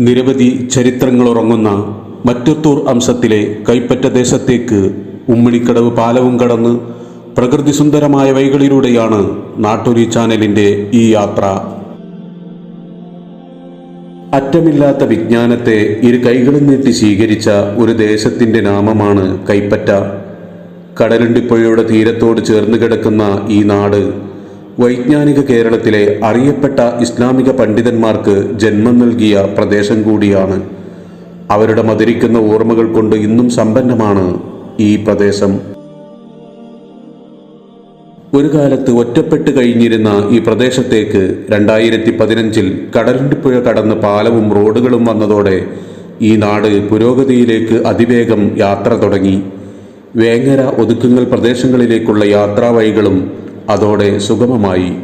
നിരവധി ചരിത്രങ്ങൾ ഉറങ്ങുന്ന മറ്റത്തൂർ അംശത്തിലെ കൈപ്പറ്റ ദേശത്തേക്ക് ഉമ്മിണിക്കടവ് പാലവും കടന്ന് പ്രകൃതി സുന്ദരമായ വൈകളിലൂടെയാണ് നാട്ടൊലി ചാനലിന്റെ ഈ യാത്ര. അറ്റമില്ലാത്ത വിജ്ഞാനത്തെ ഇരു കൈകളും നീട്ടി സ്വീകരിച്ച ഒരു ദേശത്തിന്റെ നാമമാണ് കൈപ്പറ്റ. കടലുണ്ടിപ്പുഴയുടെ തീരത്തോട് ചേർന്ന് കിടക്കുന്ന ഈ നാട് വൈജ്ഞാനിക കേരളത്തിലെ അറിയപ്പെട്ട ഇസ്ലാമിക പണ്ഡിതന്മാർക്ക് ജന്മം നൽകിയ പ്രദേശം കൂടിയാണ്. അവരുടെ മധുരിക്കുന്ന ഓർമ്മകൾ കൊണ്ട് ഇന്നും സമ്പന്നമാണ് ഈ പ്രദേശം. ഒരു കാലത്ത് ഒറ്റപ്പെട്ട് കഴിഞ്ഞിരുന്ന ഈ പ്രദേശത്തേക്ക് രണ്ടായിരത്തി പതിനഞ്ചിൽ കടലിന്റെ പുഴ കടന്ന് പാലവും റോഡുകളും വന്നതോടെ ഈ നാട് പുരോഗതിയിലേക്ക് അതിവേഗം യാത്ര തുടങ്ങി. വേങ്ങര ഒതുക്കുങ്ങൽ പ്രദേശങ്ങളിലേക്കുള്ള യാത്രാവഴികളും അതോടെ സുഗമമായി.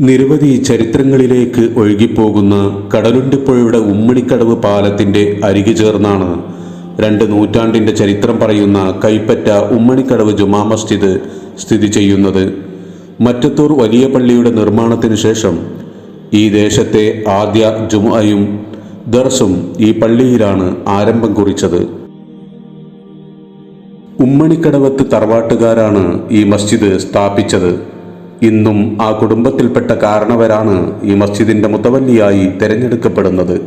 നിരവധി ചരിത്രങ്ങളിലേക്ക് ഒഴുകിപ്പോകുന്ന കടലുണ്ടിപ്പുഴയുടെ ഉമ്മണിക്കടവ് പാലത്തിന്റെ അരികു ചേർന്നാണ് രണ്ട് നൂറ്റാണ്ടിന്റെ ചരിത്രം പറയുന്ന കൈപ്പറ്റ ഉമ്മണിക്കടവ് ജുമാ മസ്ജിദ് സ്ഥിതി ചെയ്യുന്നത്. മറ്റത്തൂർ വലിയ പള്ളിയുടെ നിർമ്മാണത്തിന് ശേഷം ഈ ദേശത്തെ ആദ്യ ജുമയും ദർസും ഈ പള്ളിയിലാണ് ആരംഭം കുറിച്ചത്. ഉമ്മണിക്കടവത്ത് തറവാട്ടുകാരാണ് ഈ മസ്ജിദ് സ്ഥാപിച്ചത്. ഇന്നും ആ കുടുംബത്തിൽപ്പെട്ട കാരണവരാണ് ഈ മസ്ജിദിന്റെ മുത്തവല്ലിയായി തിരഞ്ഞെടുക്കപ്പെടുന്നത്.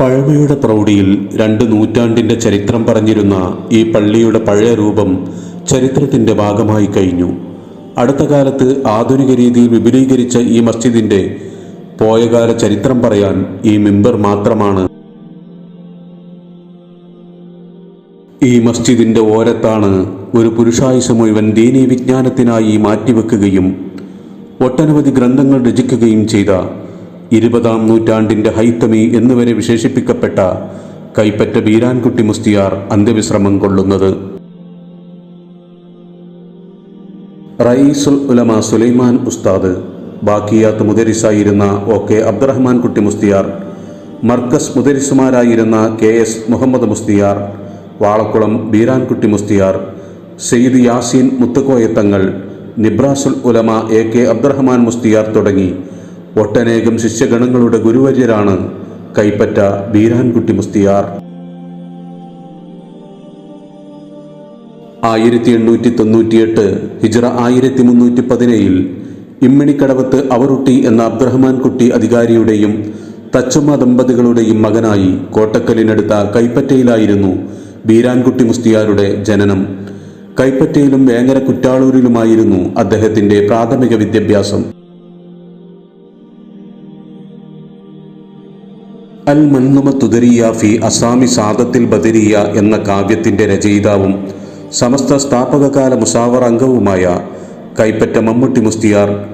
പഴമയുടെ പ്രൗഢിയിൽ രണ്ട് നൂറ്റാണ്ടിന്റെ ചരിത്രം പറഞ്ഞിരുന്ന ഈ പള്ളിയുടെ പഴയ രൂപം ചരിത്രത്തിന്റെ ഭാഗമായി കഴിഞ്ഞു. അടുത്ത കാലത്ത് ആധുനിക രീതിയിൽ വിപുലീകരിച്ച ഈ മസ്ജിദിന്റെ പോയകാല ചരിത്രം പറയാൻ ഈ മിമ്പർ മാത്രമാണ് ഈ മസ്ജിദിന്റെ ഓരത്താണ് ഒരു പുരുഷായുസ് മുഴുവൻ ദീനീ വിജ്ഞാനത്തിനായി മാറ്റിവെക്കുകയും ഒട്ടനവധി ഗ്രന്ഥങ്ങൾ രചിക്കുകയും ചെയ്ത ഇരുപതാം നൂറ്റാണ്ടിന്റെ ഹൈത്തമി എന്നുവരെ വിശേഷിപ്പിക്കപ്പെട്ട കൈപ്പറ്റ ബീരാൻകുട്ടി മുസ്തിയാർ അന്ത്യവിശ്രമം കൊള്ളുന്നത്. റയീസുൽ ഉലമ സുലൈമാൻ ഉസ്താദ് ബാക്കിയാത്ത് മുദരിസായിരുന്ന O K Abdurahman Kutty Musliyar Markaz മുദരിസുമാരായിരുന്ന K S Muhammad Musliyar Valakkulam Beerankutty Musliyar Sayyid Yaseen Muthukoyathangal Nibrasul Ulama A K Abdurahman Musliyar തുടങ്ങി ഒട്ടനേകം ശിഷ്യഗണങ്ങളുടെ ഗുരുവര്യരാണ് കൈപ്പറ്റ ബീരാൻകുട്ടി മുസ്തിയാർ. ആയിരത്തി എണ്ണൂറ്റി തൊണ്ണൂറ്റിയെട്ട് ഹിജറ ആയിരത്തി മുന്നൂറ്റി പതിനേഴിൽ ഇമ്മിണിക്കടവത്ത് അവറുട്ടി എന്ന അബ്ദുറഹ്മാൻ കുട്ടി അധികാരിയുടെയും തച്ചുമ്മ ദമ്പതികളുടെയും മകനായി കോട്ടക്കലിനടുത്ത കൈപ്പറ്റയിലായിരുന്നു ബീരാൻകുട്ടി മുസ്തിയാരുടെ ജനനം. കൈപ്പറ്റയിലും വേങ്ങര കുറ്റാളൂരിലുമായിരുന്നു അദ്ദേഹത്തിന്റെ പ്രാഥമിക വിദ്യാഭ്യാസം. അൽ മണ്ണുമ തുദരിയ ഫി അസാമി സാദത്തിൽ ബദരിയ എന്ന കാവ്യത്തിന്റെ രചയിതാവും സമസ്ത സ്ഥാപകകാല മുസാവർ അംഗവുമായ കൈപ്പറ്റ മമ്മൂട്ടി മുസ്തിയാർ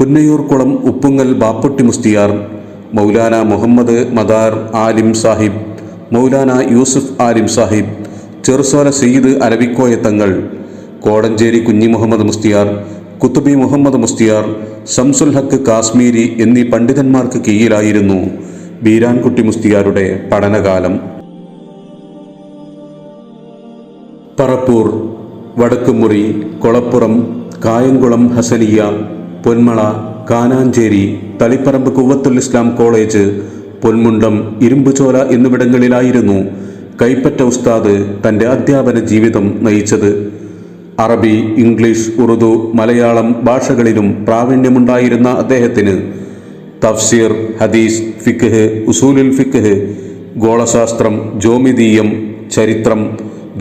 പുന്നയൂർക്കുളം ഉപ്പുങ്ങൽ ബാപ്പുട്ടി മുസ്തിയാർ മൗലാന മുഹമ്മദ് മദാർ ആലിം സാഹിബ് മൗലാന യൂസുഫ് ആലിം സാഹിബ് ചെറുസോല സയ്യിദ് അരവിക്കോയ തങ്ങൾ കോടഞ്ചേരി കുഞ്ഞി മുഹമ്മദ് മുസ്തിയാർ കുത്തുബി മുഹമ്മദ് മുസ്തിയാർ ശംസുൽ ഹക്ക് കാശ്മീരി എന്നീ പണ്ഡിതന്മാർക്ക് കീഴിലായിരുന്നു ബീരാൻകുട്ടി മുസ്തിയാരുടെ പഠനകാലം. പറപ്പൂർ വടക്കുമുറി കൊളപ്പുറം കായംകുളം ഹസനിയ പൊന്മള കാനാഞ്ചേരി തളിപ്പറമ്പ് കുവത്തുൽ ഇസ്ലാം കോളേജ് പൊന്മുണ്ടം ഇരുമ്പുചോല എന്നിവിടങ്ങളിലായിരുന്നു കൈപ്പറ്റ ഉസ്താദ് തന്റെ അധ്യാപന ജീവിതം നയിച്ചത്. അറബി ഇംഗ്ലീഷ് ഉറുദു മലയാളം ഭാഷകളിലും പ്രാവീണ്യമുണ്ടായിരുന്ന അദ്ദേഹത്തിന് തഫ്സീർ ഹദീസ് ഫിഖ് ഉസൂലുൽ ഫിഖ് ഗോളശാസ്ത്രം ജോമിതീയം ചരിത്രം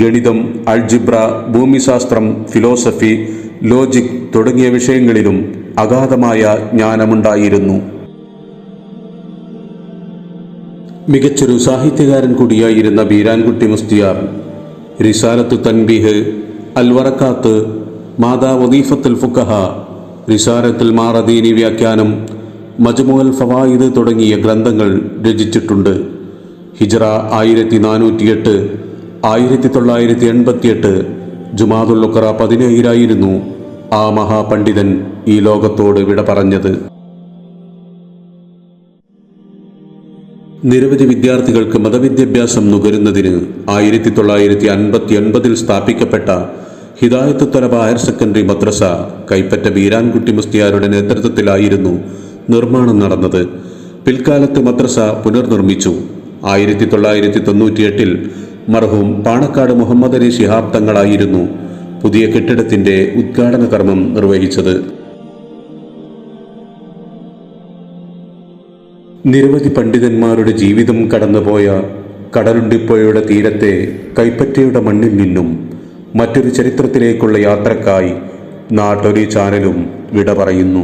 ഗണിതം അൾജിബ്ര ഭൂമിശാസ്ത്രം ഫിലോസഫി ലോജിക് തുടങ്ങിയ വിഷയങ്ങളിലും അഗാധമായ ജ്ഞാനമുണ്ടായിരുന്നു. മികച്ചൊരു സാഹിത്യകാരൻ കൂടിയായിരുന്ന ബീരാൻകുട്ടി മുസ്തിയാർ റിസാലത്ത് തൻബീഹ് അൽവറക്കാത്ത് മാതാ വദീഫത്തുൽ ഫുക്കഹ റിസാലത്തുൽ മാറദീനി വ്യാഖ്യാനം മജ്മുഅൽ ഫവായിദ് തുടങ്ങിയ ഗ്രന്ഥങ്ങൾ രചിച്ചിട്ടുണ്ട്. ഹിജറ ആയിരത്തി നാനൂറ്റിയെട്ട് ആയിരത്തി തൊള്ളായിരത്തി എൺപത്തിയെട്ട് ജുമാദുൽ ഉഖറ പതിനേഴിലായിരുന്നു ആ മഹാപണ്ഡിതൻ ഈ ലോകത്തോട് വിട പറഞ്ഞത്. നിരവധി വിദ്യാർത്ഥികൾക്ക് മതവിദ്യാഭ്യാസം നുകരുന്നതിന് ആയിരത്തി തൊള്ളായിരത്തി അൻപത്തി ഒൻപതിൽ സ്ഥാപിക്കപ്പെട്ട ഹിദായത്ത് തലബ ഹയർ സെക്കൻഡറി മദ്രസ കൈപ്പറ്റ ബീരാൻകുട്ടി മുസ്തിയാരുടെ നേതൃത്വത്തിലായിരുന്നു നിർമ്മാണം നടന്നത്. പിൽക്കാലത്ത് മദ്രസ പുനർനിർമ്മിച്ചു. ആയിരത്തി തൊള്ളായിരത്തി തൊണ്ണൂറ്റിയെട്ടിൽ മർഹൂം പാണക്കാട് മുഹമ്മദ് അലി ശിഹാബ് തങ്ങളായിരുന്നു പുതിയ കെട്ടിടത്തിന്റെ ഉദ്ഘാടന കർമ്മം നിർവഹിച്ചത്. നിരവധി പണ്ഡിതന്മാരുടെ ജീവിതം കടന്നുപോയ കടലുണ്ടിപ്പുഴയുടെ തീരത്തെ കൈപ്പറ്റയുടെ മണ്ണിൽ നിന്നും മറ്റൊരു ചരിത്രത്തിലേക്കുള്ള യാത്രക്കായി നാട്ടൊലി ചാനലും വിട പറയുന്നു.